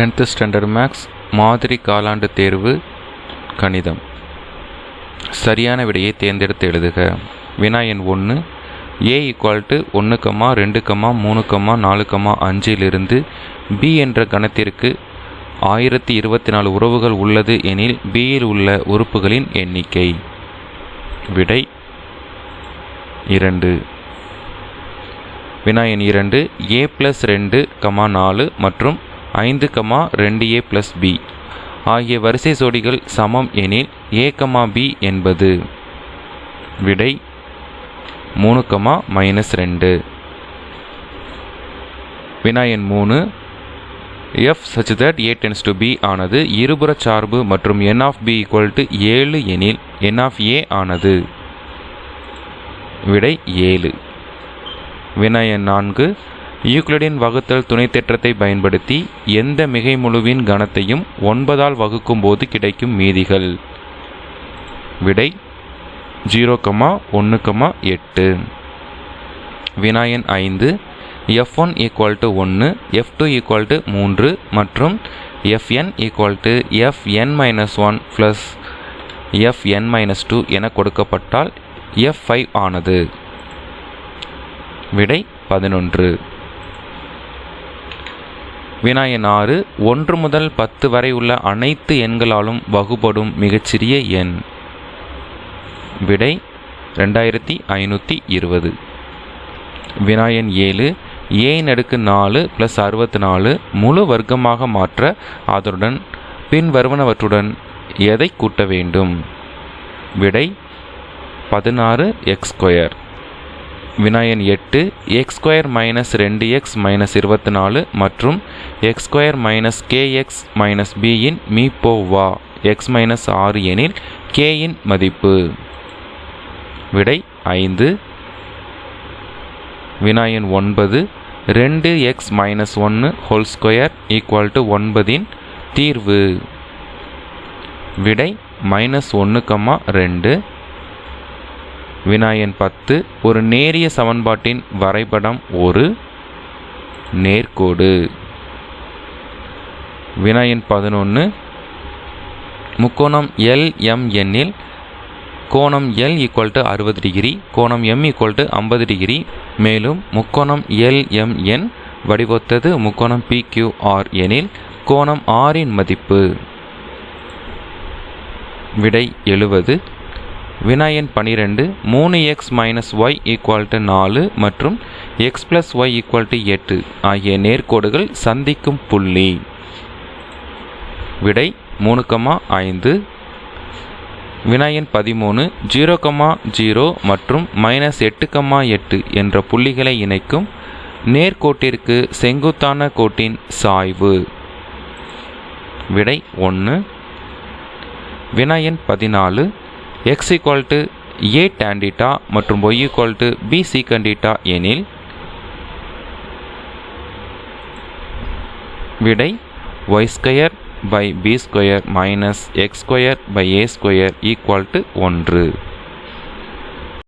Tenth standard maths மாதிரி காலாண்டு தேர்வு கணிதம். சரியான விடையை தேர்ந்தெடுத்து எழுதுக. வினா எண் ஒன்று ஏ ஈக்குவல் டு ஒன்று கம்மா ரெண்டு கம்மா மூணு கம்மா நாலு கம்மா அஞ்சிலிருந்து பி என்ற கணத்திற்கு ஆயிரத்தி இருபத்தி நாலு உறவுகள் உள்ளது எனில் பியில் உள்ள உறுப்புகளின் எண்ணிக்கை. விடை இரண்டு. வினா எண் இரண்டு. ஏ ப்ளஸ் ரெண்டு கமா நாலு மற்றும் ஐந்து கமா ரெண்டு ஏ ப்ளஸ் பி. ஆகிய வரிசை ஜோடிகள் சமம் எனில் ஏ கமா பி என்பது விடை மூணு கமா மைனஸ் ரெண்டு. வினாயன் மூணு. F such that A tends to B ஆனது இருபுற சார்பு மற்றும் N of B equal to ஏழு எனில் என் ஆஃப் ஏ ஆனது விடை ஏழு. வினாயன் நான்கு. யூக்ளிடின் வகுத்தல் துணைத்தேற்றத்தை பயன்படுத்தி எந்த மிகை முழுவின் கணத்தையும் ஒன்பதால் வகுக்கும் போது கிடைக்கும் மீதிகள். விடை ஜீரோ கமா ஒன்று கமா எட்டு. வினாயன் ஐந்து எஃப் ஒன் ஈக்குவல் டு ஒன்று எஃப் டூ ஈக்குவல் டு மூன்று மற்றும் F N equal to F N minus one plus F N minus two என கொடுக்கப்பட்டால் எஃப் ஃபைவ் ஆனது. விடை பதினொன்று. வினாயன் ஆறு ஒன்று முதல் பத்து வரை உள்ள அனைத்து எண்களாலும் வகுபடும் மிகச்சிறிய எண். விடை ரெண்டாயிரத்தி ஐநூற்றி இருபது. வினாயன் ஏழு ஏ நடுக்கு நாலு ப்ளஸ் அறுபத்தி நாலு முழு வர்க்கமாக மாற்ற அதனுடன் பின் வருவனவற்றுடன் எதை கூட்ட வேண்டும்? விடை பதினாறு எக்ஸ் ஸ்கொயர் வினாயன் எட்டு எக்ஸ் ஸ்கொயர் மைனஸ் ரெண்டு எக்ஸ் மைனஸ் இருபத்தி நாலு மற்றும் X square minus K X minus பியின் மீ வா எக்ஸ் மைனஸ் ஆறு எனில் கேயின் மதிப்பு. விடை ஐந்து. வினாயன் ஒன்பது ரெண்டு எக்ஸ் மைனஸ் ஒன்று ஹோல் ஸ்கொயர் ஈக்குவல் டு ஒன்பதின் தீர்வு. விடை மைனஸ் ஒன்று கம்மா ரெண்டு. வினாயன் பத்து. ஒரு நேரிய சமன்பாட்டின் வரைபடம் ஒரு. நேர்கோடு. வினாயன் பதினொன்று முக்கோணம் எல் எம் எண்ணில் கோணம் எல் ஈக்குவல் டு அறுபது டிகிரி கோணம் எம் ஈக்குவல் டு ஐம்பது டிகிரி மேலும் முக்கோணம் எல் எம் என் வடிவொத்தது முக்கோணம் பி கியூ ஆர் எனில் கோணம் ஆரின் மதிப்பு. விடை எழுவது. வினாயன் பன்னிரெண்டு மூணு X minus Y equal to நாலு மற்றும் X plus Y equal to எட்டு ஆகிய நேர்கோடுகள் சந்திக்கும் புள்ளி. விடை மூணு கமா ஐந்து. வினாயன் பதிமூணு ஜீரோ கமா ஜீரோ மற்றும் மைனஸ் எட்டு கமா எட்டு என்ற புள்ளிகளை இணைக்கும் நேர்கோட்டிற்கு செங்குத்தான கோட்டின் சாய்வு. விடை ஒன்று வினாயன் பதினாலு X equal to A tan theta மற்றும் Y equal to B sec theta எனில் விடை Y square by B square minus X square by A square equal to ஒன்று.